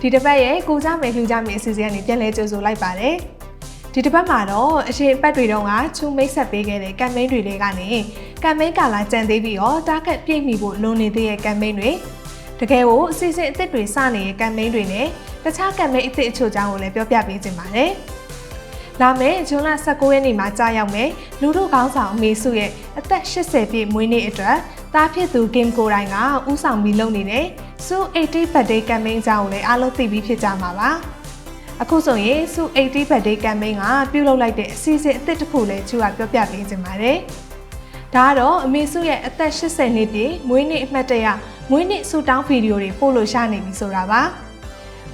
ဒီတစ်ပတ်ရဲ့ကူကြမယ်လှူကြမယ်အစီအစဉ်ကနေပြန်လဲကြိုဆိုလိုက်ပါတယ်ဒီတစ်ပတ်မှာတော့အရှင်ပတ်တွေတုန်းကချူမိတ်ဆက်ပေးခဲ့တဲ့ကမ်ပိန်းတွေတွေကနေကမ်ပိန်းကာလာကြံသေးပြီးတော့တားခတ်ပြည့်မီဖို့လိုနေသေးတဲ့ကမ်ပိန်းတွေတကယ်ကိုအစီအစဉ်အသစ်တွေစနေတဲ့ကမ်ပိန်းတွေနဲ့တခြားကမ်ပိန်းအသစ်အချို့အကြောင်းကိုလည်းပြောပြပေးခြင်းပါတယ်လာမယ့်ဇွန်လ19ရက်နေ့မှာကြာရောက်မယ်လူတို့ကောင်းဆောင်အမေစုရဲ့အသက်80ပြည့်မွေးနေ့အတွက်တားဖြစ်သူဂင်ကိုတိုင်းကဥဆောင်ပြီးလုပ်နေတဲ့ စူ80 birthday campaign အကြောင်းကိုလည်းအားလုံးသိပြီးဖြစ်ကြမှာပါအခုဆိုရင်စူ80 birthday campaign ကပြုလုပ်လိုက်တဲ့အစီအစဉ်အသစ်တစ်ခုလည်းသူကပြောပြပေးခြင်းပါတယ်ဒါကတော့အမေစုရဲ့အသက်80နှစ်ပြည့်မွေးနေ့အမှတ်တရမွေးနေ့ဆူတောင်းဗီဒီယိုတွေပို့လို့ရနေပြီဆိုတာပါ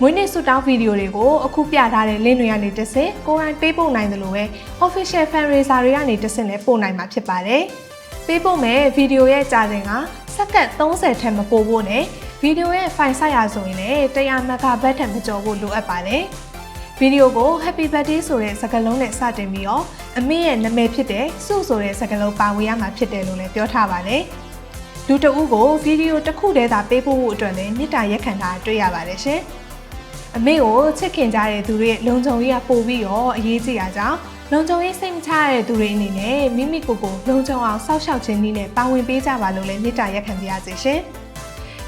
မွေးနေ့ဆူတောင်းဗီဒီယိုတွေကိုအခုပြထားတဲ့ link တွေကနေတစ်ဆင့်ကိုယ်တိုင်ပေးပို့နိုင်တယ်လို့ပဲ official fundraiser တွေကနေတစ်ဆင့်လည်းပို့နိုင်မှာဖြစ်ပါတယ်။ပေးပို့မဲ့ဗီဒီယိုရဲ့ကြာချိန်ကစက္ကန့်30ထက်မပိုဖို့နဲ့ ဗီဒီယိုရဲ့ file ဆိုက်ရဆိုရင်လည်း100 MB ထက်မကျော်ဖို့လိုအပ်ပါတယ်။ဗီဒီယိုကို Happy Birthday ဆိုတဲ့စကားလုံးနဲ့စတင်ပြီးတော့အမေရဲ့နာမည်ဖြစ်တဲ့စုဆိုတဲ့စကားလုံးပါဝင်ရမှာဖြစ်တယ်လို့လည်းပြောထားပါတယ်။လူတအုပ်ကိုဗီဒီယိုတစ်ခုတည်းသာပေးပို့ဖို့အတွက်လည်းမြစ်တာရက်ခံတာတွေ့ရပါတယ်ရှင်။အမေကိုချစ်ခင်ကြတဲ့သူတွေရဲ့လုံခြုံရေးကပိုပြီးတော့အရေးကြီးတာကြောင့်လုံခြုံရေးစိတ်မချရတဲ့သူတွေအနေနဲ့မိမိကိုယ်ကိုလုံခြုံအောင်စောင့်ရှောက်ခြင်းနည်းနဲ့ပါဝင်ပေးကြပါလို့လည်းမေတ္တာရက်ခံပါရစေရှင်။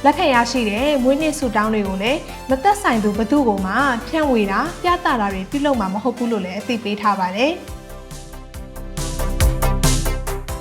လက်ခံရရှိတဲ့မွေးနေ့ဆုတောင်းတွေကိုလည်းမသက်ဆိုင်သူဘသူ့ကိုမှဖြန့်ဝေတာပြသတာတွေပြုလုပ်မှာမဟုတ်ဘူးလို့လည်းအသိပေးထားပါတယ်။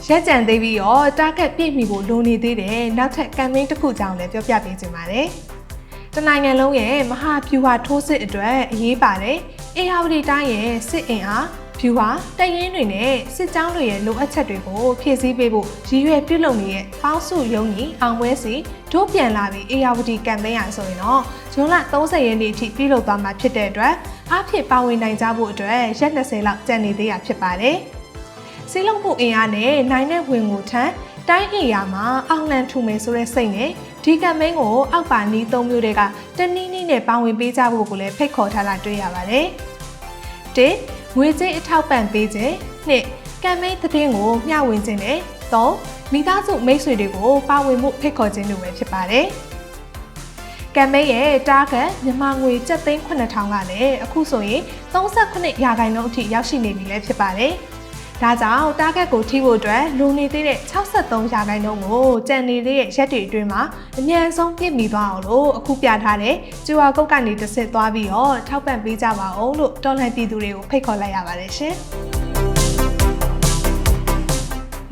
ရက်ကြံသေးပြီးတော့တားကက်ပြည့်မီကိုလိုနေသေးတယ်နောက်ထပ်ကမ်ပိန်းတစ်ခုကြောင်းလည်းပြောပြပေးခြင်းပါတယ်။တနိုင်ငံလုံးရဲ့မဟာဗျူဟာထိုးစစ်အတွက်အရေးပါတယ်အေဟာဝတီတိုင်းရဲ့စစ်အင်အား ဗျူဟာတရင်တွေနဲ့စစ်ကြောင်းတွေရဲ့လိုအပ်ချက်တွေကိုဖြည့်ဆည်းပေးဖို့ရည်ရွယ်ပြုလုပ်နေတဲ့ပေါင်းစုရုံးကြီးအောင်ပွဲစီတို့ပြန်လာပြီးအေယာဝတီကမ်ပိန်းရဆိုရင်တော့ဇွန်လ30ရက်နေ့အထိပြုလုပ်သွားမှာဖြစ်တဲ့အတွက်အားဖြင့်ပါဝင်နိုင်ကြဖို့အတွက်ရက်20လောက်ကြံနေသေးတာဖြစ်ပါတယ်။စီးလုံးမှုအင်အားနဲ့နိုင်တဲ့ဝင်ကိုထမ်းတိုင်းအေယာမှာအောင်လန်ထူမယ်ဆိုတဲ့စိတ်နဲ့ဒီကမ်ပိန်းကိုအောက်ပါနီး၃မျိုးတွေကတနည်းနည်းနဲ့ပါဝင်ပေးကြဖို့ကိုလည်းဖိတ်ခေါ်ထားတာတွေ့ရပါတယ်။၁ ငွေကြေးအထောက်ပံ့ပေးခြင်း၂ကမ်ပိန်းသတင်းကိုမျှဝေခြင်းနဲ့၃မိသားစုမိတ်ဆွေတွေကိုပါဝင်မှုဖိတ်ခေါ်ခြင်းတို့ပဲဖြစ်ပါတယ်။ကမ်ပိန်းရဲ့ target မြန်မာငွေ7,9000ကလည်းအခုဆိုရင်38ရာခိုင်နှုန်းအထိရောက်ရှိနေပြီလည်းဖြစ်ပါတယ်။ ဒါကြောင့် target ကိုထိဖို့အတွက်လူနေသေးတဲ့63ရာခိုင်နှုန်းကိုကြံနေသေးတဲ့ရက်တွေအတွင်းမှာအမြန်ဆုံးပြည့်မီသွားအောင်လို့အခုပြထားတဲ့ကျူဝါကုတ်ကနေတစ်စစ်သွားပြီးတော့ထောက်ပံ့ပေးကြပါအောင်လို့တော်လှန်ပြည်သူတွေကိုဖိတ်ခေါ်လိုက်ရပါတယ်ရှင်။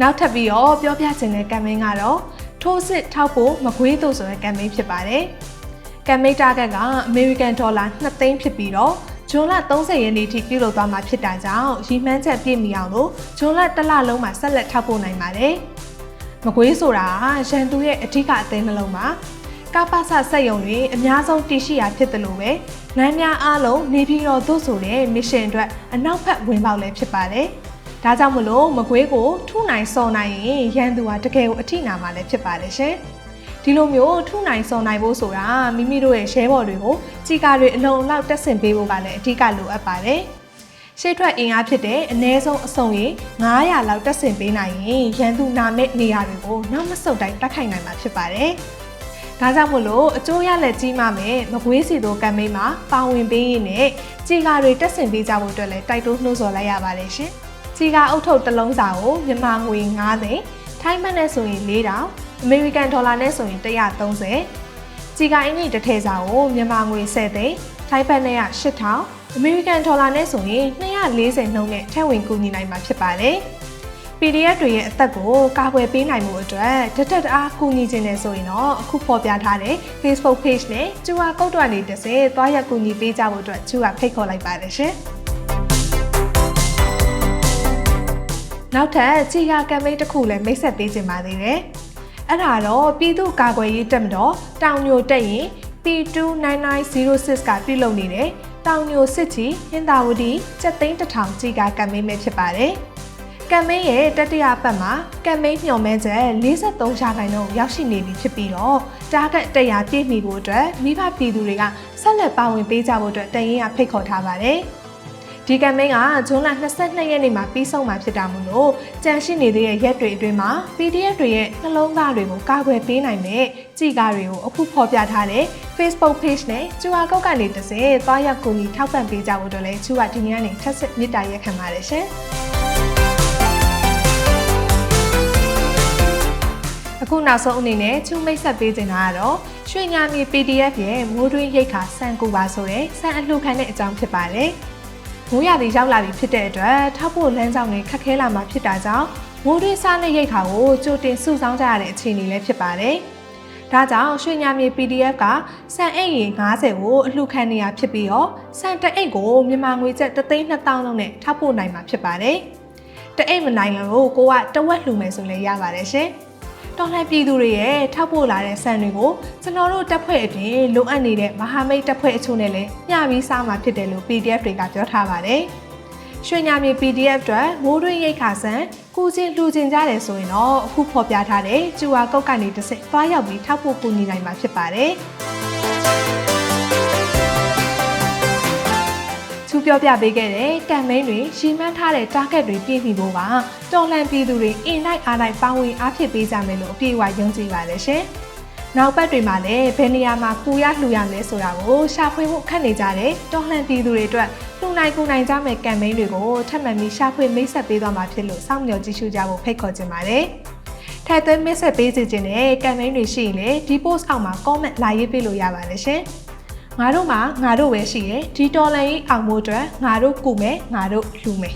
နောက်ထပ်ပြီးတော့ပြောပြချင်တဲ့ campaign ကတော့ထိုးစစ်ထောက်ဖို့မကွေးတို့ဆိုတဲ့ campaign ဖြစ်ပါတယ်။ campaign target က American Dollar 2သိန်းဖြစ်ပြီးတော့ ဇွန်လ30ရက်နေ့ထိပြုလုပ်သွားမှာဖြစ်တာကြောင့်ရီမှန်းချက်ပြည့်မီအောင်လို့ဇွန်လတစ်လလုံးမှာဆက်လက်ထောက်ပို့နိုင်ပါတယ်။မကွေးဆိုတာရန်သူရဲ့အဓိကအသိနှလုံးမှာကပ္ပစစက်ယုံတွေအများဆုံးတည်ရှိရာဖြစ်တယ်လို့ပဲနိုင်များအားလုံးနေပြည်တော်သို့ဆိုတဲ့ mission အတွက်အနောက်ဘက်ဝင်ပေါက်လည်းဖြစ်ပါတယ်။ဒါကြောင့်မလို့မကွေးကိုထုနိုင်စော်နိုင်ရင်ရန်သူဟာတကယ်ကိုအထိနာမှာလည်းဖြစ်ပါတယ်ရှင်။ ဒီလိုမျိုးထုနိုင်စော်နိုင်ဖို့ဆိုတာမိမိတို့ရဲ့ share ဘော်တွေကိုကြီးကာတွေအလုံးလောက်တက်ဆင်ပေးဖို့ကလည်းအဓိကလိုအပ်ပါတယ်ရှေ့ထွက်အင်အားဖြစ်တဲ့အ ਨੇ ဆုံးအစုံရင်900လောက်တက်ဆင်ပေးနိုင်ရင်ရန်သူနာမဲ့နေရာတွေကိုနောက်မဆုတ်တိုင်းတက်ခိုင်နိုင်မှာဖြစ်ပါတယ်။ဒါကြောင့်မို့လို့အကျိုးရလက်ကြီးမှမယ်မကွေးစီတို့ကမ်ပိန်းမှာပါဝင်ပေးရင်းနဲ့ကြီးကာတွေတက်ဆင်ပေးကြဖို့အတွက်လည်းတိုက်တွန်းနှိုးဆော်လိုက်ရပါတယ်ရှင်။ကြီးကာအုတ်ထုပ်တစ်လုံးစာကိုမြန်မာငွေ9သိန်း ထိုင်းဘတ်နဲ့ဆိုရင်4000အမေရိကန်ဒေါ်လာနဲ့ဆိုရင်130ជីကအင်ကြီးတစ်ထည်စာကိုမြန်မာငွေ10သိန်းထိုင်းဘတ်နဲ့8000အမေရိကန်ဒေါ်လာနဲ့ဆိုရင်240နှုန်းနဲ့ထည့်ဝင်ကူညီနိုင်မှာဖြစ်ပါတယ် PDF တွေရဲ့အသက်ကိုကာကွယ်ပေးနိုင်မှုအတွက်တထက်အားကူညီခြင်းနဲ့ဆိုရင်တော့အခုဖော်ပြထားတဲ့ Facebook page နဲ့ကျူဟာကုတ်တော်နေတစ်စဲသွားရက်ကူညီပေးကြဖို့အတွက်ကျူဟာဖိတ်ခေါ်လိုက်ပါတယ်ရှင်။ နောက်ထပ်ခြေရာကမ်ပိန်းတစ်ခုလည်းမိတ်ဆက်ပေးခြင်းပါသေးတယ်။အဲ့ဒါတော့ပြည်သူ့ကာကွယ်ရေးတပ်မတော်တောင်ညိုတက်ရင် P29906 ကပြုလုပ်နေတဲ့တောင်ညိုစစ်ချီဟင်္သာဝတီစက်သိန်းတစ်ထောင်ကြီးကကမ်ပိန်းပဲဖြစ်ပါတယ်။ကမ်ပိန်းရဲ့တတိယပတ်မှာကမ်ပိန်းမျှော်မှန်းချက်43ရာခိုင်နှုန်းရောက်ရှိနေပြီဖြစ်ပြီးတော့တာဂက်100ပြည့်မီဖို့အတွက်မိဘပြည်သူတွေကဆက်လက်ပါဝင်ပေးကြဖို့အတွက်တရင်ကဖိတ်ခေါ်ထားပါတယ်။ ဒီကမ်ပိန်းကဇွန်လ22ရက်နေ့မှာပြီးဆုံးမှာဖြစ်တာမို့လို့ကြန့်ရှိနေသေးတဲ့ရက်တွေအတွင်းမှာ PDF တွေရဲ့နှလုံးသားတွေကိုကာကွယ်ပေးနိုင်တဲ့ကြည်ကားတွေကိုအခုဖော်ပြထားတဲ့ Facebook Page နဲ့ကျူအာကောက်ကနေတစ်စဲသွားရောက်ကူညီထောက်ပံ့ပေးကြဖို့အတွက်လည်းကျူကဒီနေ့ကနေထပ်ဆက်မြစ်တာရက်ခံပါတယ်ရှင်အခုနောက်ဆုံးအနေနဲ့ချူမိတ်ဆက်ပေးချင်တာကတော့ရွှေညာမီ PDF ရဲ့မိုးတွင်းရိတ်ခါစံကူပါဆိုတဲ့စံအလှခံတဲ့အကြောင်းဖြစ်ပါတယ်။ မိုးရသည်ရောက်လာပြီဖြစ်တဲ့အတွက်ထောက်ဖို့လမ်းကြောင်းတွေခက်ခဲလာမှာဖြစ်တာကြောင့်မိုးတွင်းစားနဲ့ရိတ်ခါကိုကြိုတင်စုဆောင်းကြရတဲ့အခြေအနေလည်းဖြစ်ပါတယ်။ဒါကြောင့်ရွှေညမြေ PDF ကစံအိတ်ရေ90ကိုအလှခံနေရဖြစ်ပြီးတော့စံတအိတ်ကိုမြန်မာငွေကျပ်3,200လုံးနဲ့ထောက်ပို့နိုင်မှာဖြစ်ပါတယ်။တအိတ်မနိုင်လို့ကိုကတဝက်လှူမယ်ဆိုလည်းရပါတယ်ရှင်။ တော်လှန်ပြည်သူတွေရဲ့ထောက်ပို့လာတဲ့ဆန်တွေကိုကျွန်တော်တို့တပ်ဖွဲ့အပြင်လိုအပ်နေတဲ့မဟာမိတ်တပ်ဖွဲ့အချို့နဲ့လည်းမျှပြီးစားမှာဖြစ်တယ်လို့ PDF တွေကပြောထားပါတယ်။ရွှေညာမြေ PDF အတွက်မိုးတွင်းရိတ်ခါဆန်ကူချင်းလှူချင်းကြတယ်ဆိုရင်တော့အခုဖော်ပြထားတဲ့ကျူဝါကုတ်ကနေတစ်စိတ်သွားရောက်ပြီးထောက်ပို့ကူညီနိုင်မှာဖြစ်ပါတယ်။ ပြောပြပေးခဲ့တဲ့ကမ်ပိန်းတွေရှီမန်းထားတဲ့ target တွေပြည့်မီဖို့ကတော်လှန်ပြည်သူတွေအင်လိုက်အားလိုက်ပါဝင်အားဖြစ်ပေးကြမယ်လို့အပြည့်အဝယုံကြည်ပါတယ်ရှင်။နောက်ပတ်တွေမှာလည်းဘယ်နေရာမှာပူရလှူရမလဲဆိုတာကိုရှာဖွေဖို့ခက်နေကြတဲ့တော်လှန်ပြည်သူတွေအတွက်လှူနိုင်ကူနိုင်ကြမယ့်ကမ်ပိန်းတွေကိုထပ်မံပြီးရှာဖွေမိတ်ဆက်ပေးသွားမှာဖြစ်လို့စောင့်မျှော်ကြည့်ရှုကြဖို့ဖိတ်ခေါ်ချင်ပါတယ်။ထပ်သွင်းမိတ်ဆက်ပေးစီခြင်းနဲ့ကမ်ပိန်းတွေရှိရင်လည်းဒီ post အောက်မှာ comment လာရေးပေးလို့ရပါတယ်ရှင်။ ငါတို့မှာငါတို့ပဲရှိတယ်ဒီတော်လန်ကြီးအောင်မို့အတွက်ငါတို့ကူမယ်ငါတို့လှူမယ်